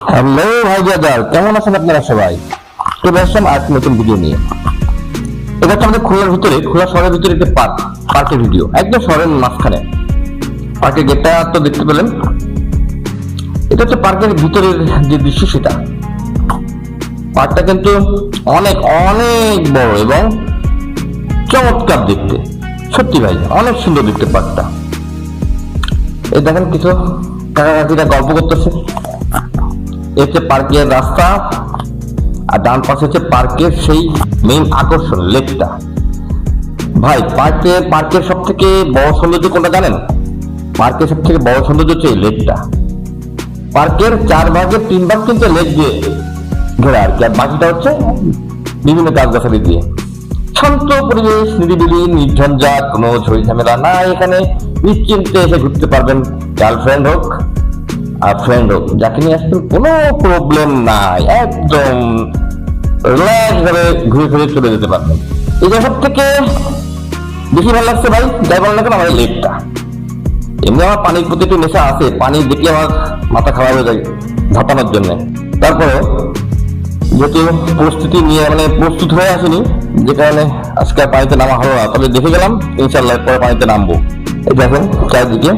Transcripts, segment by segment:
Hello ভাই brother, কেমন আছেন আপনারা সবাই? চলে আসলাম নতুন ভিডিও নিয়ে। এটা হচ্ছে আমাদের খুলনার ভিতরে, খুলনা শহরের ভিতরে একটা পার্ক পার্কের ভিডিও একদম শহরের মাঝখানে। পার্কের গেটটা তো দেখতে পেলেন। এটা হচ্ছে পার্কের ভিতরের যে দৃশ্য সেটা। পার্কটা কিন্তু অনেক অনেক বড় এবং চমৎকার দেখতে। সত্যি ভাই, অনেক সুন্দর দেখতে পার্কটা দেখেন কিছু কাকা কাকিরা গল্প করতেছে। এ হচ্ছে পার্কের রাস্তা, আর ডান পাশে হচ্ছে পার্কের সেই মেইন আকর্ষণ লেকটা ভাই, পার্কে, পার্কের সব থেকে বড় সৌন্দর্য কোনটা জানেন? পার্কের সব থেকে বড় সৌন্দর্য হচ্ছে এই লেকটা পার্কের চার ভাগের তিন ভাগ কিন্তু লেক দিয়ে ঘেরা আর কি, আর বাকিটা হচ্ছে বিভিন্ন গাছগাছালি দিয়ে। শান্ত পরিবেশ, নিরিবিলি, নির্ঝঞ্ঝাট, কোনো ঝড়ি ঝামেলা না, এখানে নিশ্চিন্তে এসে ঘুরতে পারবেন। গার্লফ্রেন্ড হোক ফ্রেন্ড হোক, যাকে নিয়ে আসবেন কোনো প্রবলেম নাই, একদম রিল্যাক্স ভাবে ঘুরে ফিরে চলে যেতে পারবেন এই সব থেকে বেশি ভালো লাগছে ভাই, যাই ভালো লাগে আমাদের লেকটা এমনি আমার পানির প্রতি একটু নেশা আছে, পানি দেখলে আমার মাথা খারাপ হয়ে যায় ঝাঁপানোর জন্য। তারপরে যেহেতু প্রস্তুতি নিয়ে মানে প্রস্তুত হয়ে আসেনি, যে কারণে আজকে পানিতে নামা হলো না। তবে দেখে গেলাম ইনশাল্লাহ পরে পানিতে নামবো। এই দেখেন, চারদিকে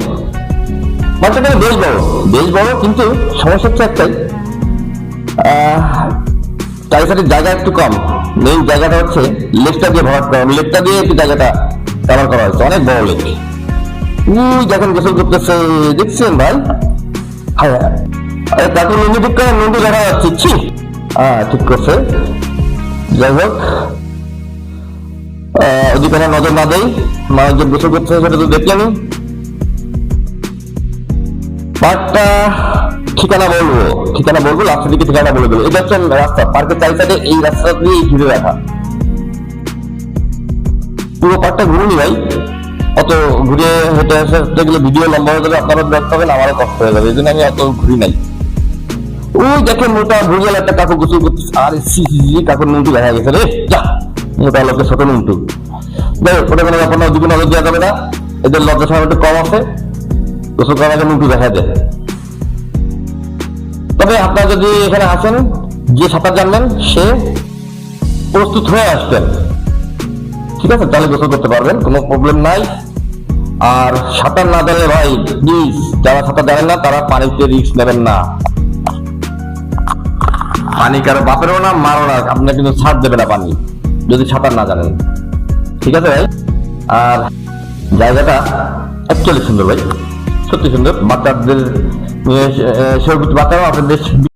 বাচ্চাটা বেশ বড় বেশ বড় কিন্তু সমস্যা হচ্ছে একটাই। সাইডের জায়গা একটু কম। মেইন জায়গাটা হচ্ছে লেকটা দিয়ে ভরাট করা লেকটা দিয়ে একটু জায়গাটা কভার করা হয়েছে। অনেক বড় লেক। উই দেখেন গোসল করতেছে, দেখছেন ভাই? হ্যাঁ। তাকে নন্দী ঠিক করে দেখা যাচ্ছে। ছি। হ্যাঁ ঠিক করছে। যাই হোক। ওদিকে নজর না দেই মানুষ যে গোসল করতেছে, সেটা তো দেখলেনই পার্কটা ঠিকানা বলব ঠিকানা বলব, লাস্টের দিকে ঠিকানা বলে দেবো। এটা হচ্ছে রাস্তা, পার্কের চারি এই রাস্তা দিয়ে ঘিরে রাখা পুরো পার্কটা ঘুরিনি ভাই। অত ঘুরে হেঁটে আসতে গেলে ভিডিও লম্বা হয়ে যাবে আপনারও ব্যস্ত হবেন আমারও কষ্ট হয়ে যাবে। এই জন্য আমি অত ঘুরি নাই। ওই দেখেন মোটা ভুগেল একটা কাকু গোসল করতেছে আরে সি সি সি, কাকুর নুনটু দেখা গেছে রে। যা, মোটা লোকের ছোট নুনটু যাই হোক ওটা কোনো ব্যাপার না ওদিকে নজর দেওয়া যাবে না। এদের লজ্জা সময় একটু কম আছে। গোসল করার আগে নুনটু দেখা দেয়। তবে আপনারা যদি এখানে আসেন, যে সাঁতার জানবেন, সে প্রস্তুত হয়ে আসবেন। ঠিক আছে? তাহলে গোসল করতে পারবেন, কোনো প্রবলেম নাই। আর সাঁতার না জানলে ভাই প্লিজ যারা সাঁতার জানেন না, তারা পানিতে রিস্ক নেবেন না। পানি কারও বাপেরও না মারো না, আপনার কিন্তু ছাড় দেবে না পানি, যদি সাঁতার না জানেন। ঠিক আছে ভাই? আর জায়গাটা অ্যাকচুয়ালি সুন্দর ভাই। সত্যি সুন্দর। বাচ্চাদের সর্বোচ্চ বাচ্চারাও আপনাদের